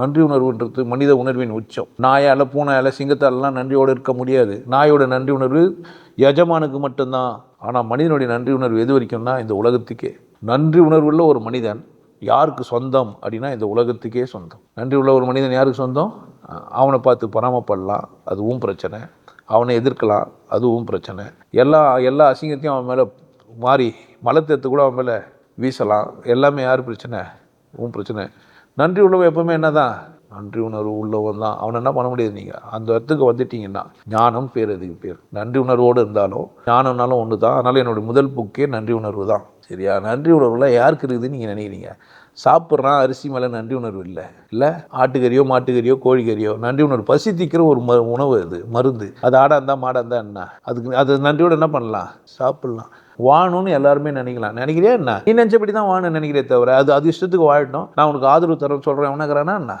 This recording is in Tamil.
நன்றி உணர்வுன்றது மனித உணர்வின் உச்சம். நாயால் பூனையால் சிங்கத்தாலெலாம் நன்றியோடு இருக்க முடியாது. நாயோட நன்றி உணர்வு எஜமானுக்கு மட்டும்தான். ஆனால் மனிதனுடைய நன்றி உணர்வு எது வரைக்கும்னா இந்த உலகத்துக்கே. நன்றி உணர்வுள்ள ஒரு மனிதன் யாருக்கு சொந்தம் அப்படின்னா இந்த உலகத்துக்கே சொந்தம். நன்றி உள்ள ஒரு மனிதன் யாருக்கு சொந்தம்? அவனை பார்த்து பராமப்படலாம் அதுவும் பிரச்சனை. அவனை எதிர்க்கலாம் அதுவும் பிரச்சனை. எல்லா எல்லா அசிங்கத்தையும் அவன் மேலே மாறி மலத்தெத்து கூட அவன் மேலே வீசலாம். எல்லாமே யார் பிரச்சனை? உன் பிரச்சனை. நன்றி உள்ளவன் எப்பவுமே என்னதான்? நன்றி உணர்வு உள்ளவன் தான் அவனை என்ன பண்ண முடியாது நீங்கள் அந்த இடத்துக்கு வந்துட்டீங்கன்னா ஞானம் பேர் அதுக்கு பேர்? நன்றி உணர்வோடு இருந்தாலும் ஞானம்னாலும் ஒன்று தான் அதனால் என்னுடைய முதல் புக்கே நன்றி உணர்வு தான். சரியா? நன்றி உணர்வுலாம் யாருக்கு இருக்குதுன்னு நீங்கள் நினைக்கிறீங்க? சாப்பிட்றான் அரிசி மேலே நன்றி உணர்வு இல்லை. இல்லை? ஆட்டுக்கறியோ மாட்டுக்கறியோ கோழிக்கறியோ நன்றி உணர்வு பசி தீக்கிற ஒரு ம உணவு அது மருந்து. அது ஆடாக இருந்தால் மாடாக இருந்தால் என்ன? அதுக்கு அது நன்றியோடு என்ன பண்ணலாம்? சாப்பிட்லாம். வாணும்னு எல்லாருமே நினைக்கலாம். நினைக்கிறியா என்ன? நீ நினச்சபடி தான் வாணும்னு நினைக்கிறே தவிர அது அது இஷ்டத்துக்கு வாழட்டும். நான் உனக்கு ஆதரவு தரேன்னு சொல்கிறேன் என்ன?